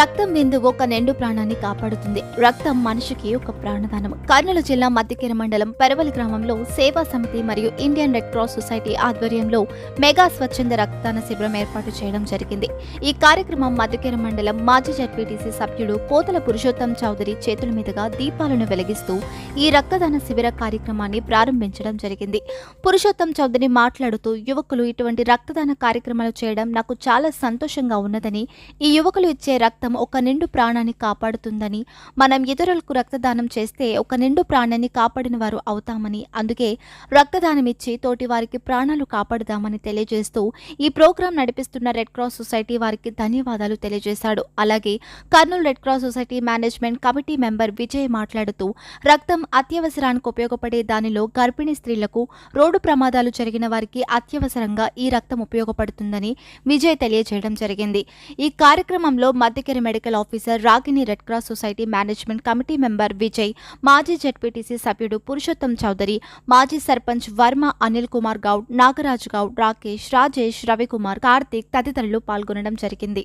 రక్తం బిందువు ఒక నిండు ప్రాణాన్ని కాపాడుతుంది. రక్తం మనిషికి ఒక ప్రాణదానం. కర్నూలు జిల్లా మధ్యకెర మండలం పెరవలి గ్రామంలో సేవా సమితి మరియు ఇండియన్ రెడ్ క్రాస్ సొసైటీ ఆధ్వర్యంలో మెగా స్వచ్ఛంద రక్తదాన శిబిరం ఏర్పాటు చేయడం జరిగింది. ఈ కార్యక్రమం మధ్యకెర మండలం మాజీ జడ్పీటీసీ సభ్యుడు పోతల పురుషోత్తం చౌదరి చేతుల మీదుగా దీపాలను వెలిగిస్తూ ఈ రక్తదాన శిబిర కార్యక్రమాన్ని ప్రారంభించడం జరిగింది. పురుషోత్తం చౌదరి మాట్లాడుతూ యువకులు ఇటువంటి రక్తదాన కార్యక్రమాలు చేయడం నాకు చాలా సంతోషంగా ఉన్నదని ఈ యువకులు ఇచ్చే రక్తం ఒక నిండు ప్రాణాన్ని కాపాడుతుందని మనం ఇతరులకు రక్తదానం చేస్తే ఒక నిండు ప్రాణాన్ని కాపాడిన వారు అవుతామని అందుకే రక్తదానం ఇచ్చి తోటి వారికి ప్రాణాలు కాపాడుదామని తెలియజేస్తూ ఈ ప్రోగ్రాం నడిపిస్తున్న రెడ్ క్రాస్ సొసైటీ వారికి ధన్యవాదాలు తెలియజేశాడు. అలాగే Kurnool red cross society management committee member Vijay మాట్లాడుతూ రక్తం అత్యవసరానికి ఉపయోగపడే దానిలో గర్భిణీ స్త్రీలకు రోడ్డు ప్రమాదాలు జరిగిన వారికి అత్యవసరంగా ఈ రక్తం ఉపయోగపడుతుందని విజయ్ తెలియజేయడం జరిగింది. ఈ కార్యక్రమంలో మధ్య Maddikera medical officer Ragini red cross society management committee member Vijay మాజీ జడ్పీటీసీ సభ్యుడు పురుషోత్తం చౌదరి మాజీ సర్పంచ్ వర్మ అనిల్ కుమార్ గౌడ్ నాగరాజ్ గౌడ్ రాకేష్ రాజేష్ రవికుమార్ కార్తీక్ తదితరులు పాల్గొనడం జరిగింది.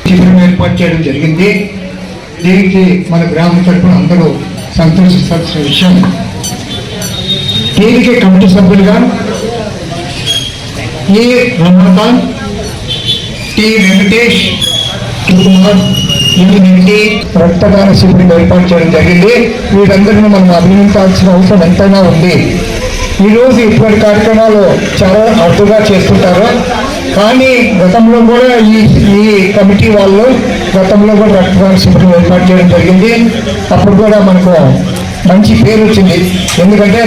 చిత్రం ఏర్పాటు చేయడం జరిగింది దీనికి మన గ్రామ తరఫున అందరూ సంతోషించాల్సిన విషయం. దీనికి కమిటీ సభ్యులుగా? ఏ రమణకాంత్ టి వెంకటేష్ కుమార్ ఇంటి రక్తదాన శిబిరం ఏర్పాటు చేయడం జరిగింది. వీరందరినీ మనం అభినందించాల్సిన అవసరం ఎంతైనా ఉంది. ఈరోజు ఇటువంటి కార్యక్రమాలు చాలా అరుదుగా చేస్తుంటారు. కానీ గతంలో కూడా ఈ ఈ కమిటీ వాళ్ళు గతంలో కూడా రక్తదాన శిబిరం ఏర్పాటు చేయడం జరిగింది. అప్పుడు కూడా మనకు మంచి పేరు వచ్చింది. ఎందుకంటే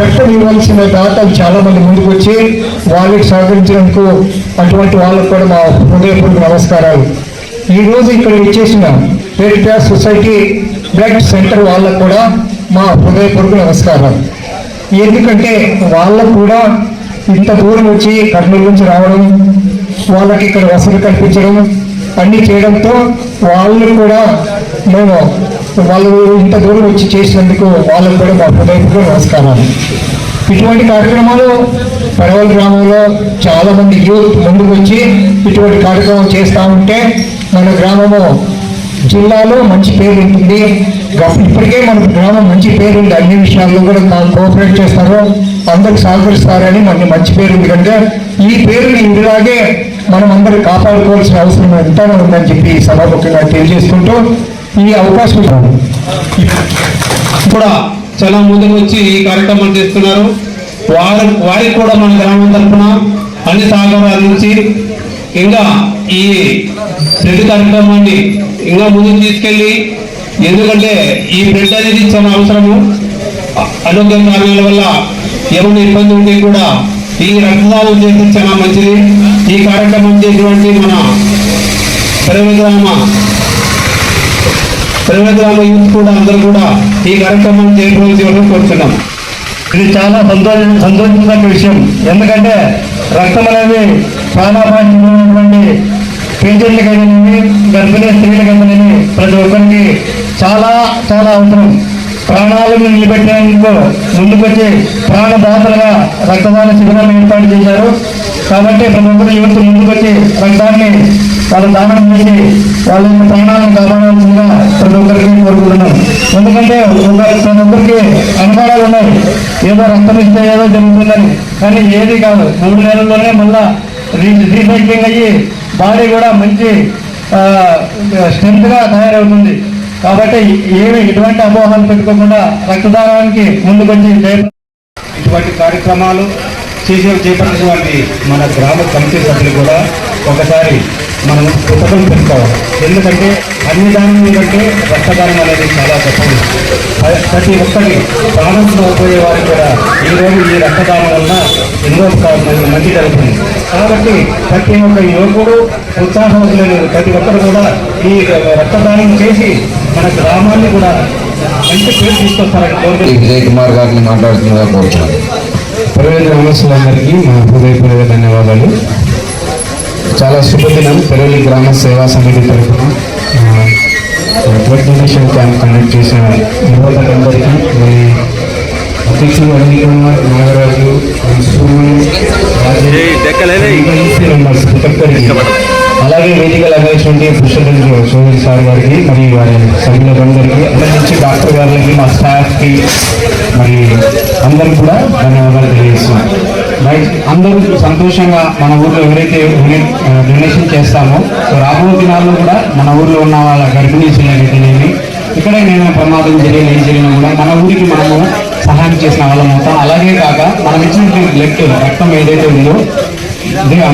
రక్తం ఇవ్వాల్సిన దాతలు చాలా మంది ముందుకు వచ్చి వాళ్ళకి సహకరించినందుకు అటువంటి వాళ్ళకు కూడా మా హృదయపూర్వక నమస్కారాలు. ఈరోజు ఇక్కడ ఇచ్చేసిన red cross society blood centre వాళ్ళకు కూడా మా హృదయపూర్వక నమస్కారాలు. ఎందుకంటే వాళ్ళకు కూడా ఇంత దూరం వచ్చి కర్నూలు నుంచి రావడం వాళ్ళకి ఇక్కడ వసతి కల్పించడం అన్ని చేయడంతో వాళ్ళు కూడా మేము వాళ్ళు ఇంత దూరం వచ్చి చేసినందుకు వాళ్ళకు కూడా మా హృదయపూర్వక నమస్కారాలు. ఇటువంటి కార్యక్రమాలు పడవల గ్రామంలో చాలామంది యూత్ ముందుకు వచ్చి ఇటువంటి కార్యక్రమం చేస్తూ ఉంటే మన గ్రామము జిల్లాలో మంచి పేరు ఉంటుంది. ఇప్పటికే మన గ్రామం మంచి పేరు ఉంది. అన్ని విషయాల్లో కూడా నాకు కోఆపరేట్ చేస్తారు. అందరికి సహకరిస్తారని మన మంచి పేరు ఉంది. ఈ పేరుని ఇలాగే మనం అందరూ కాపాడుకోవాల్సిన అవసరం ఎంతైనా ఉందని చెప్పి ఈ సభాముఖంగా తెలియజేసుకుంటూ ఈ అవకాశం కూడా చాలా ముందుకు వచ్చి ఈ కార్యక్రమం చేస్తున్నారు. వారు వారికి కూడా మన గ్రామం తరఫున అన్ని సహకారాలు అందించి ఇంకా ఈ బ్లడ్ కార్యక్రమాన్ని ఇంకా ముందుకు తీసుకెళ్ళి ఎందుకంటే ఈ బ్రెడ్ అనేది చాలా అవసరము. ఆరోగ్య కారణాల వల్ల ఏమైనా ఇబ్బంది ఉంటే కూడా ఈ రక్తదానం చేస్తే చాలా మంచిది. ఈ కార్యక్రమం చేసినటువంటి మన పెరవ గ్రామ యూత్ కూడా అందరూ కూడా ఈ కార్యక్రమం చేయవలసి కోరుతున్నాం ఇది చాలా సంతోష సంతోషించిన విషయం. ఎందుకంటే రక్తం అనేది ప్రాణాపాయమైనటువంటి పేషెంట్లకైతేనేమి గర్భిణీ స్త్రీలకైతేనేమి ప్రతి ఒక్కరికి చాలా చాలా అవసరం. ప్రాణాలను నిలబెట్టేందుకు ముందుకొచ్చి ప్రాణదాతలుగా రక్తదాన శిబిరాన్ని ఏర్పాటు చేశారు. కాబట్టి ప్రతి ఒక్కరు యువత ముందుకొచ్చి రక్తాన్ని వాళ్ళ దానం చేసి వాళ్ళ ప్రాణాలను కాపాడాల్సిందిగా ఉన్నాం ఎందుకంటే ఒక అనుమానాలు ఉన్నాయి. ఏదో రక్తం ఇస్తే ఏదో జరుగుతుందని. కానీ ఏది కాదు. మూడు నెలల్లోనే మళ్ళా రీ రీసైక్లింగ్ అయ్యి బాడీ కూడా మంచి స్ట్రెంత్గా తయారవుతుంది. కాబట్టి ఏమి ఎటువంటి అపోహలు పెట్టుకోకుండా రక్తదానానికి ముందుకొచ్చి ఇటువంటి కార్యక్రమాలు చేసే చేపట్టినటువంటి మన గ్రామ కమిటీ సభ్యులు కూడా ఒకసారి మనం కృతజ్ఞతలు పెట్టుకోవాలి. ఎందుకంటే అన్ని దానం కంటే రక్తదానం అనేది చాలా గొప్పది ప్ర- ప్రతి ఒక్కరి ప్రాణంతో పోయే వారికి కూడా ఈ రోజు ఈ రక్తదానం వల్ల ఎన్నో మంచి జరుగుతుంది కాబట్టి ప్రతి ఒక్క యువకుడు ఉత్సాహవంతులైన ప్రతి ఒక్కరు కూడా ఈ రక్తదానం చేసి మన గ్రామాన్ని కూడా మంచి పేరు తీసుకొస్తారని కోరుకుంటున్నాను. విజయ్ కుమార్ గారిని మాట్లాడుతుందిగా కోరుతున్నాను. పర్వేద గ్రామస్తులందరికీ మా హృదయపూర్వక ధన్యవాదాలు. చాలా శుభదినం పెరవలి గ్రామ సేవా సమితి తరఫున. బ్లడ్ డొనేషన్ క్యాంప్ కండక్ట్ చేసిన యువతకందరికీ మరి అధ్యక్షులు అనిల్ నాగరాజు అలాగే వేదిక లగేటువంటి పుష్పరంజు చౌదరి సార్ గారికి మరియు వారి సభ్యులందరికీ అందరి నుంచి డాక్టర్ గారికి మా స్టాఫ్కి మరి అందరికి కూడా ధన్యవాదాలు తెలియజేస్తున్నాం రైట్ అందరూ సంతోషంగా మన ఊర్లో ఎవరైతే డొనేషన్ చేస్తామో సో రాబోయే దినాల్లో కూడా మన ఊర్లో ఉన్న వాళ్ళ గర్భిణీ అయితేనేమి ఇక్కడ నేను ప్రమాదం జరిగిన ఏం జరిగినా కూడా మన ఊరికి మనము సహాయం చేసిన వాళ్ళం అవుతాం. అలాగే కాక మనం ఇచ్చినటువంటి బ్లడ్ రక్తం ఏదైతే ఉందో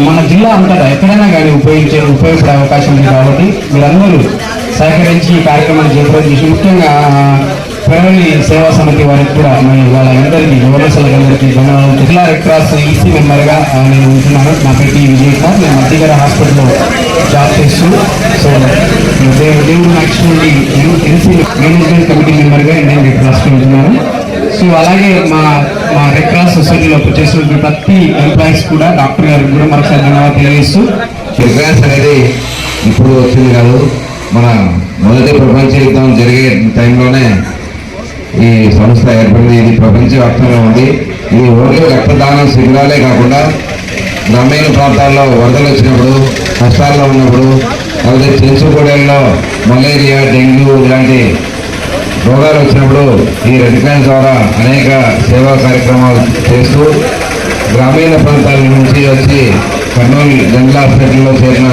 మన జిల్లా అంతటా ఎక్కడైనా కానీ ఉపయోగించే ఉపయోగపడే అవకాశం ఉంది కాబట్టి మీరందరూ సహకరించి ఈ కార్యక్రమాన్ని చేపట్టి చేసి ముఖ్యంగా ఫ్యామిలీ సేవా సమితి వారికి కూడా మరి వాళ్ళందరికీ యువదశలందరికీ ధన్యవాదాలు. జిల్లా రెడ్ క్రాస్ ఈసీ మెంబర్గా నేను ఉంటున్నాను. నా పేరు విజయ్ కుమార్ నేను మధ్యగర హాస్పిటల్లో జాబ్ చేస్తూ సో దేవుడు యాక్చువల్లీ ఎన్సీ మేనేజ్మెంట్ కమిటీ మెంబర్గా నేను రెడ్ క్రాస్కి ఉంటున్నాను. సో అలాగే మా మా రెడ్ క్రాస్ సొసైటీలో చేసిన ప్రతి ఎంప్లాయీస్ కూడా డాక్టర్ గారికి కూడా మరొకసారి ధన్యవాదాలు తెలియజేస్తూ. వికాస్ అనేది ఇప్పుడు వచ్చింది కాదు. మన మొదటి ప్రపంచ యుద్ధం జరిగే టైంలోనే ఈ సంస్థ ఏర్పడింది ఇది ప్రపంచవ్యాప్తంగా ఉంది. ఇది ఓన్లీ రక్తదానం శిబిరాలే కాకుండా గ్రామీణ ప్రాంతాల్లో వరదలు వచ్చినప్పుడు కష్టాల్లో ఉన్నప్పుడు అలాగే చెంచుగూడెల్లో మలేరియా డెంగ్యూ ఇలాంటి రోగాలు వచ్చినప్పుడు ఈ రెడ్ క్రాస్ ద్వారా అనేక సేవా కార్యక్రమాలు చేస్తూ గ్రామీణ ప్రాంతాల నుంచి వచ్చి కర్నూలు జనరల్ హాస్పిటల్లో చేరిన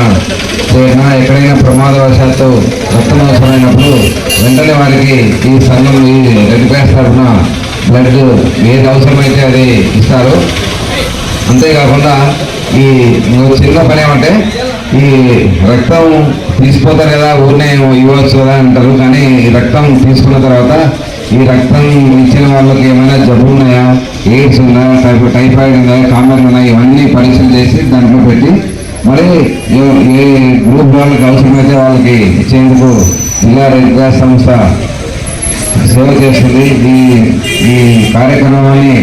చేరిన ఎక్కడైనా ప్రమాదవశాత్తు రక్తం అవసరమైనప్పుడు వెంటనే వారికి ఈ సంఘం ఈ రెడ్ క్రాస్ తరఫున బ్లడ్ ఏది అవసరమైతే అది ఇస్తారు. అంతేకాకుండా ఈ ఇంకో చిన్న పని ఏమంటే ఈ రక్తం తీసిపోతారు కదా ఊరినే ఇవ్వచ్చు కదా అంటారు. కానీ ఈ రక్తం తీసుకున్న తర్వాత ఈ రక్తం ఇచ్చిన వాళ్ళకి ఏమైనా జబ్బు ఉన్నాయా? ఎయిడ్స్ ఉందా టైఫ్ టైఫాయిడ్ ఉందా కామన్ ఉందా ఇవన్నీ పరీక్షలు చేసి దాంట్లో పెట్టి మరి ఏ- గ్రూప్ వాళ్ళకి అవసరమైతే వాళ్ళకి ఇచ్చేందుకు జిల్లా రెడ్ క్రాస్ సంస్థ సేవ చేస్తుంది. ఈ ఈ కార్యక్రమాన్ని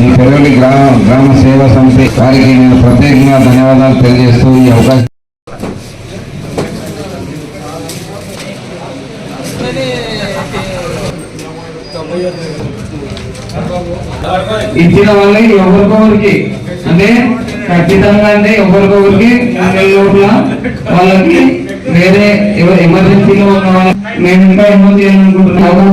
ఈ పెరవలి గ్రామ గ్రామ సేవా సంస్థ వారికి నేను ప్రత్యేకంగా ధన్యవాదాలు తెలియజేస్తూ ఈ అవకాశం ఇచ్చిన వాళ్ళని ఎవరికొకరికి అంటే ఖచ్చితంగా అంటే ఎవరికొకరికి లోపల వాళ్ళకి వేరే ఎమర్జెన్సీలో ఉన్న వాళ్ళకి మేము ఇంకా ఏమో చేయాలనుకుంటున్నాను